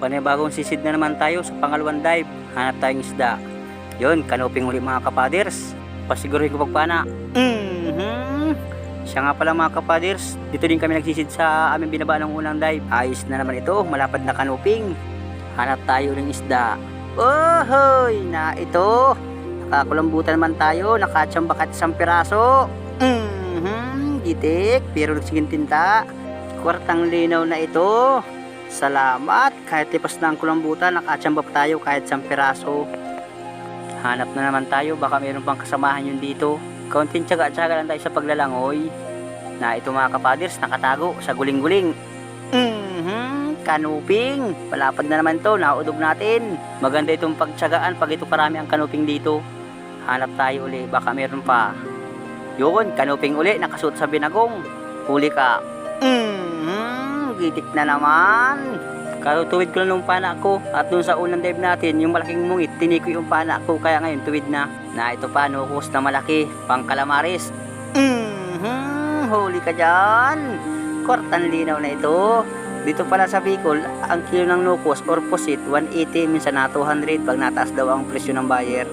panibagong sisid na naman tayo sa pangalawang dive. Hanap tayong isda. Yun, kanoping uli mga kapaders. Pasiguruhin ko pagpana. Mhm. Siya nga pala mga kapaders, dito din kami nagsisid sa aming binaba ng unang dive. Ayos na naman ito, malapad na kanoping. Hanap tayo ng isda. Ohoy, na ito. Nakakulambutan naman tayo, nakatsambakat isang piraso. Mhm, gitik, pero nagsiging tinta. Kwartang linaw na ito. Salamat, kahit lipas na ang kulambutan, nakatsamba pa tayo kahit isang piraso. Hanap na naman tayo, baka mayroon pang kasamahan yun dito. Kaunting tsaga-tsaga lang tayo sa paglalangoy. Na ito mga kapaders, nakatago sa guling-guling. Mhm, kanuping. Palapad na naman to, naudog natin. Maganda itong pagtsagaan pag ito karami ang kanuping dito. Hanap tayo uli, baka meron pa. Yun, kanuping uli, nakasuot sa binagong. Huli ka. Mhm, gitik na naman. Karutuwid ko lang ng pana ko at dun sa unang dive natin, yung malaking mungit, tiniko yung pana ko kaya ngayon tuwid na. Na ito pa, nukos na malaki, pang kalamaris. Mhm, huli ka dyan. Kortan linaw na ito. Dito pala sa Bicol, ang kilo ng nukos or pusit, 180, minsan na 200 pag nataas daw ang presyo ng buyer.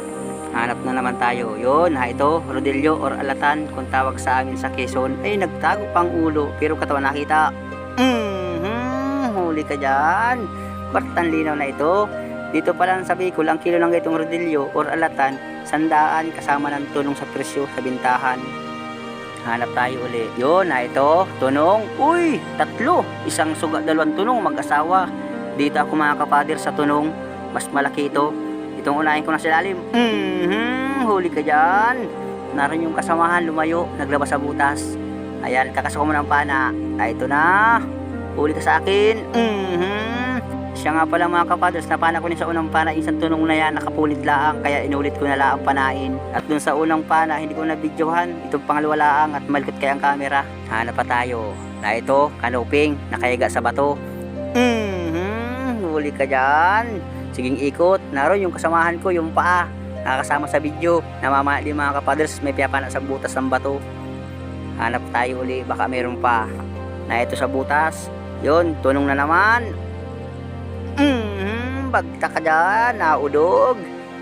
Hanap na naman tayo. Yun, ha ito, rodillo or alatan, kung tawag sa amin sa Quezon, ay nagtago pang ulo, pero katawan nakita. Mhm, huli ka dyan. Kwartan linaw na ito. Dito pa lang sa Bicol, ang kilo ng itong rodillo or alatan, sandaan kasama ng tunong sa presyo sa bintahan. Hanap tayo uli. Yun, na ito, tunong. Uy, tatlo. Isang suga, dalawang tunong, mag-asawa. Dito ako mga kapader sa tunong. Mas malaki ito. Itong unahin ko na sa lalim. Mhm, huli ka dyan. Naroon yung kasamahan, lumayo, naglabas sa butas. Ayan, kakasuko mo ng pana. Ay, ito na. Huli ka sa akin. Mhm. Siya nga pala mga kapaders, napana ko din sa unang pana, isang tunong na yan, nakapulit laang, kaya inulit ko na laang panain. At dun sa unang pana, hindi ko na videohan, itong pangalawa laang at malikot kaya ang camera. Hanap pa tayo. Na ito, kanuping, nakayaga sa bato. Mhm, huli ka dyan. Siging ikot, naroon yung kasamahan ko, yung paa. Nakakasama sa video, namamali mga kapaders, may piyapana sa butas ng bato. Hanap tayo uli, baka meron pa. Na ito sa butas, yun, tunong na naman. Mhm, bagta ka dyan, naudog.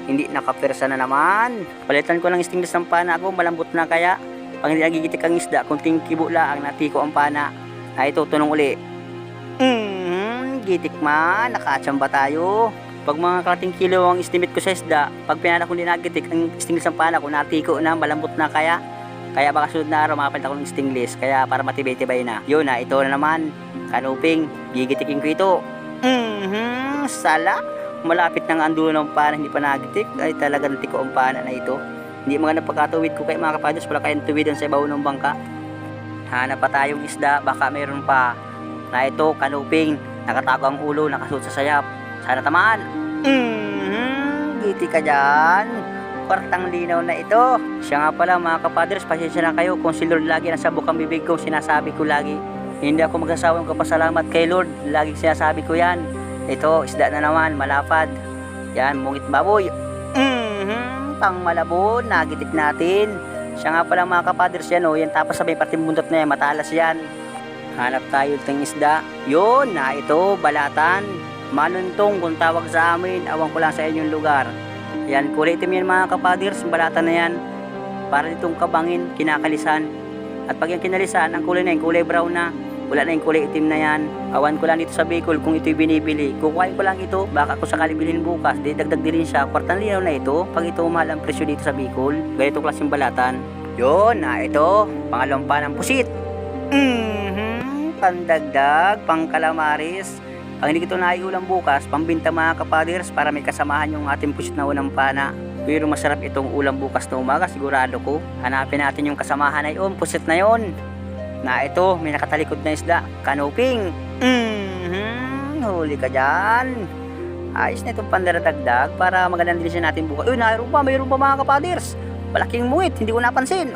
Hindi nakapirsa na naman. Palitan ko ng stingless ng pana ko, malambot na kaya. Pag hindi nagigitik ang isda, kunting kibo lang, natiko ang pana. Ay, ito, tunong uli. Mhm, gitik man, nakatsamba tayo. Pag mga kalating kilo ang estimate ko sa isda, pag pinana ko hindi nagitik, ang stingless ng pana ko, natiko na, malambot na kaya. Kaya baka sunod na araw makapalit ako ng stingless, kaya para matibay-tibay na. Yun na, ito na naman. Kanuping, gigitikin ko ito. Mhm, sala. Malapit na nga ang dulo ng pana, hindi pa nagitik. Ay talaga natiko ang pana na ito. Hindi mga napagkatuwid ko kay mga kapadyos, wala kayong tuwidan sa ibaw ng bangka. Hanap pa tayong isda, baka meron pa. Na ito, kanuping, nakatago ang ulo, nakasuot sa sayap. Sana tamaan. Mhm, giti ka dyan. Kwartang linaw na ito. Siya nga pala mga kapadres, pasensya na kayo kung si Lord lagi nasa bukang bibig ko, sinasabi ko lagi. Hindi ako magsasawang kapasalamat kay Lord. Laging sinasabi ko yan. Ito, isda na naman, malapad. Yan, mungit baboy. Mhm, pang malabon, nagitik natin. Siya nga pala mga kapaders yan, oh. Yan tapos sa may parting bundot na yan, matalas yan. Hanap tayo ng isda. Yun, na ito, balatan. Manuntong kung tawag sa amin, awang ko lang sa inyong lugar. Yan, kulay itim yan mga kapaders, balatan na yan. Para ditong kabangin, kinakalisan. At pag yung kinalisan, ang kulay na yan, kulay brown na. Wala na yung kulay itim na yan. Awan ko lang dito sa Bicol kung ito'y binibili. Kukuhain ko lang ito, baka kung sakali bilhin bukas, di dagdag din siya. Kwartang linaw na ito, pag ito mahal ang presyo dito sa Bicol. Ganito klaseng balatan. Yun, na ito, pangalawang pa ng pusit. Mhm, pandagdag, pang Pag hindi ito naiulam bukas, pambinta mga kapaders para may kasamahan yung ating pusit na unang pana. Pero masarap itong ulam bukas na umaga, sigurado ko. Hanapin natin yung kasamahan na yun, pusit na yon. Na ito, may nakatalikod na isda, kanuping. Mhm, huli ka dyan. Ayos na itong pandaradagdag para magandang dilisyon natin bukas. Uy, mayroon pa, mayroon pa mga kapaders. Malaking muwit, hindi ko napansin.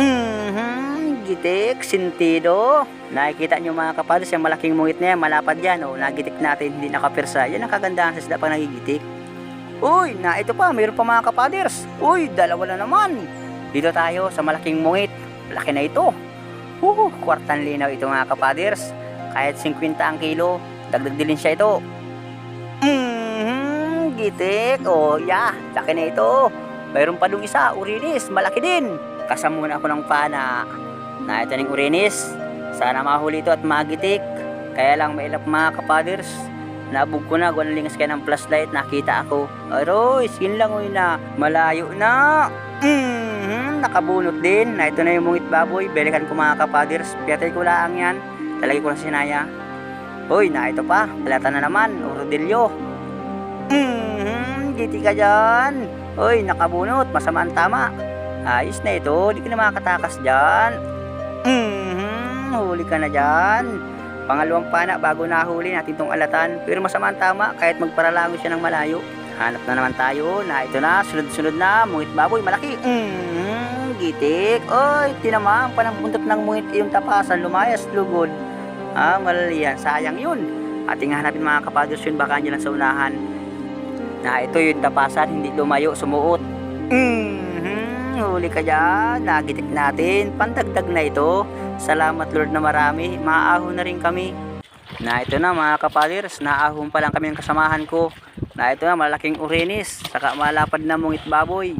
Mhm, gitik, sintido. Nakikita nyo mga kapaders, yung malaking muwit na yan, malapad yan. Oh, nagitik natin, hindi nakapirsa. Yan ang kagandahan sa isda pag nagigitik. Uy, na ito pa, mayroon pa mga kapaders. Uy, dalawa na naman. Dito tayo sa malaking mungit. Laki na ito. Uh, kwartan linaw ito mga kapaders. Kahit 50 ang kilo, dagdag din siya ito. Mm, gitik. Oh, yeah. Laki na ito. Mayroon pa dong isa, urinis. Malaki din. Kasamuna ako ng pana. Na ito ng urinis. Sana mahuli ito at magitik. Kaya lang mailap mga kapaders. Nabog ko na, kung lingas kayo ng flashlight, nakita ako. Aroy, skin lang uy na. Malayo na. Mm, nakabunot din. Na ito na yung mungit baboy. Belikan ko mga kapaders. Piyatay ko lang yan. Talagay ko na sinaya. Uy, na ito pa. Palata na naman. Rodilyo. Mm, giti ka dyan. Uy, nakabunot. Masama ang tama. Ayos na ito. Di ka na makakatakas dyan. Mm, huli ka na dyan. Pangalawang pana bago nahuli natin tong alatan. Pero masama ang tama kahit magparalango siya ng malayo. Hanap na naman tayo na ito na, sunod-sunod na, mungit baboy, malaki. Mm, gitik. Oy, tinamang panambuntot ng mungit yung tapasan, lumayas, lugod. Ah, malali yan. Sayang yun. Ating hanapin mga kapadros yun, baka andyan lang sa unahan. Na ito yung tapasan, hindi lumayo, sumuot. Mm, huli ka dyan. Nagitik natin. Pandagdag na ito. Salamat Lord na marami. Maahon na rin kami. Na ito na mga kapaders, naahon pa lang kami ng kasamahan ko. Na ito na malaking urinis, saka malapad na mungit baboy.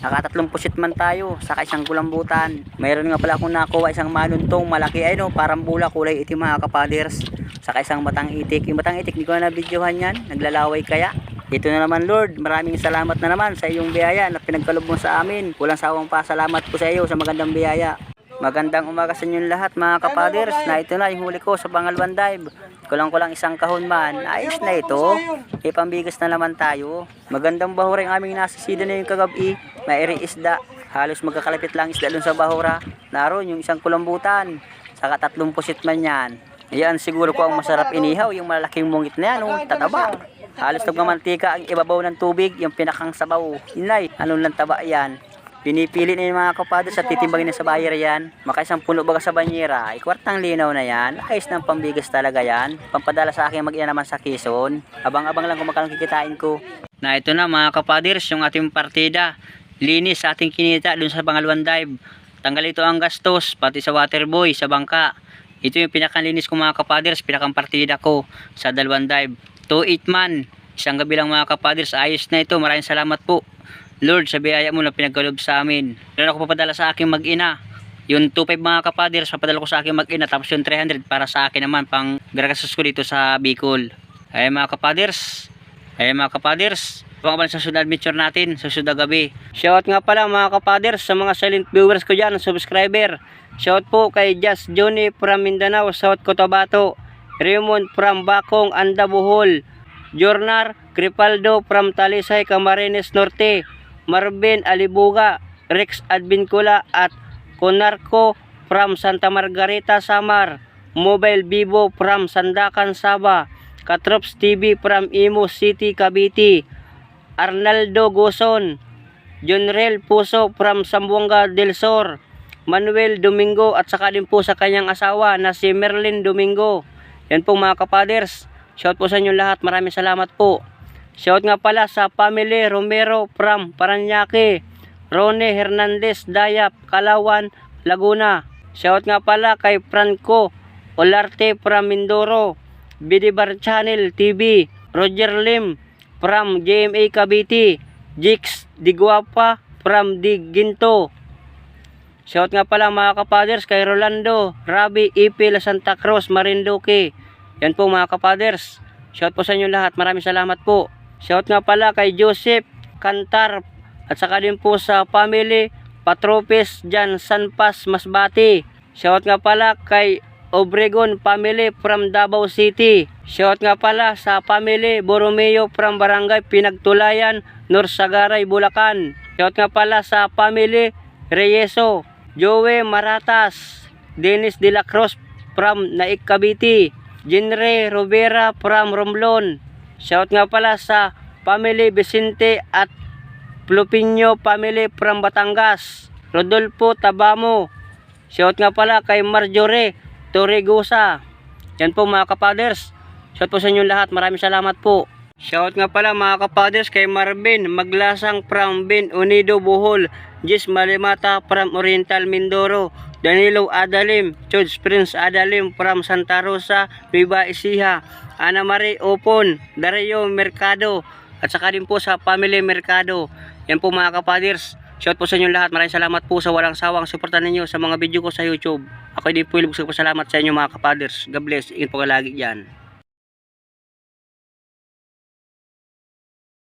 Nakatatlong pusit man tayo, saka isang kulambutan. Mayroon nga pala akong nakuha isang maluntong malaki ay no, parang bula kulay itim mga kapaders. Saka isang batang itik. Yung batang itik, hindi ko na nabidyohan yan. Naglalaway kaya. Ito na naman Lord, maraming salamat na naman sa iyong biyaya na pinagkalob mo sa amin. Kulang sawang pa salamat po sa iyo sa magandang biyaya. Magandang umaga sa inyong lahat mga kapaders na ito na yung huli ko sa pangalawang dive. Kulang-kulang isang kahon man. Ayos na ito. Ipambigas na naman tayo. Magandang bahura yung aming nasisida na yung kagabi. Mairi isda. Halos magkakalapit lang isda dun sa bahura. Naroon yung isang kulambutan. Saka tatlong pusit man yan. Yan siguro ko ang masarap inihaw. Yung malaking mungit na yan. Tataba. Halos nagmamantika ang ibabaw ng tubig. Yung pinakang sabaw. Inay, anong lang taba yan. Pinipili na yung mga kapados at titimbangin na sa buyer yan. Makaisang puno baga sa banyera, ay kwartang linaw na yan. Ayos ng pambigas talaga yan. Pampadala sa akin mag naman sa Quezon. Abang-abang lang kung magkano kikitain ko. Na ito na mga kapaders, yung ating partida. Linis sa ating kinita dun sa pangalawang dive. Tanggal ito ang gastos, pati sa waterboy, sa bangka. Ito yung pinakalinis ko mga kapaders, pinakang partida ko sa dalawang dive. 2-8 man. Isang gabi lang mga kapaders, ayos na ito. Maraming salamat po. Lord, sa biyaya mo na pinagkalob sa amin. Meron ako papadala sa aking mag-ina. Yung 2.5 mga kapaders, papadala ko sa aking mag-ina. Tapos yung 300 para sa akin naman, pang garagastos ko dito sa Bicol. Ay mga kapaders. Ay mga kapaders. Pangabal sa sunod adventure natin, sa sunod gabi. Shout nga pala mga kapaders sa mga silent viewers ko dyan, subscriber. Shout po kay Just Johnny from Mindanao, South Cotabato. Raymond from Bakong, Anda Bohol. Jornar Cripaldo from Talisay, Camarines Norte. Marvin Alibuga, Rex Advincula at Conarco from Santa Margarita, Samar. Mobile Vivo from Sandakan, Saba. Katrops TV from Imo City, Cavite. Arnaldo Goson. Junrel Puso from Sambuanga del Sur. Manuel Domingo at saka din po sa kanyang asawa na si Merlin Domingo. Yan po mga kapaders. Shout po sa inyo lahat. Maraming salamat po. Shout nga pala sa family Romero from Paranaque, Rone Hernandez Dayap, Kalawan, Laguna. Shout nga pala kay Franco Olarte from Mindoro, Bidibar Channel TV, Roger Lim from JMA Cavite, Jix Diguapa from Diginto. Shout nga pala mga kapaders kay Rolando, Rabi, Ipil, Santa Cruz, Marinduque. Yan po mga kapaders. Shout po sa inyo lahat. Maraming salamat po. Shout nga pala kay Joseph Cantar at saka din po sa family Patropes Jan Sanpas Masbati. Shout nga pala kay Obregon family from Davao City. Shout nga pala sa family Borromeo from Barangay Pinagtulayan, Norsagaray, Bulacan. Shout nga pala sa family Reyeso, Joey Maratas, Dennis De La Cruz from Naik Cavite. Jinre Rovera from Romblon. Shout nga pala sa family Vicente at Plupinyo family from Batangas. Rodolfo Tabamo. Shout nga pala kay Marjorie Torregosa. Yan po mga kapaders. Shout po sa inyong lahat. Maraming salamat po. Shout nga pala mga kapaders kay Marvin Maglasang from Ben Unido Bohol. Jis Malimata from Oriental Mindoro. Danilo Adalim, George Prince Adalim from Santa Rosa, Nueva Ecija, Ana Marie Opon, Dario Mercado, at saka din po sa Family Mercado. Yan po mga kapaders. Shout po sa inyo lahat. Maraming salamat po sa walang sawang suporta ninyo sa mga video ko sa YouTube. Ako din po ilubog sa salamat sa inyo mga kapaders. God bless. Ingat po ka lagi dyan.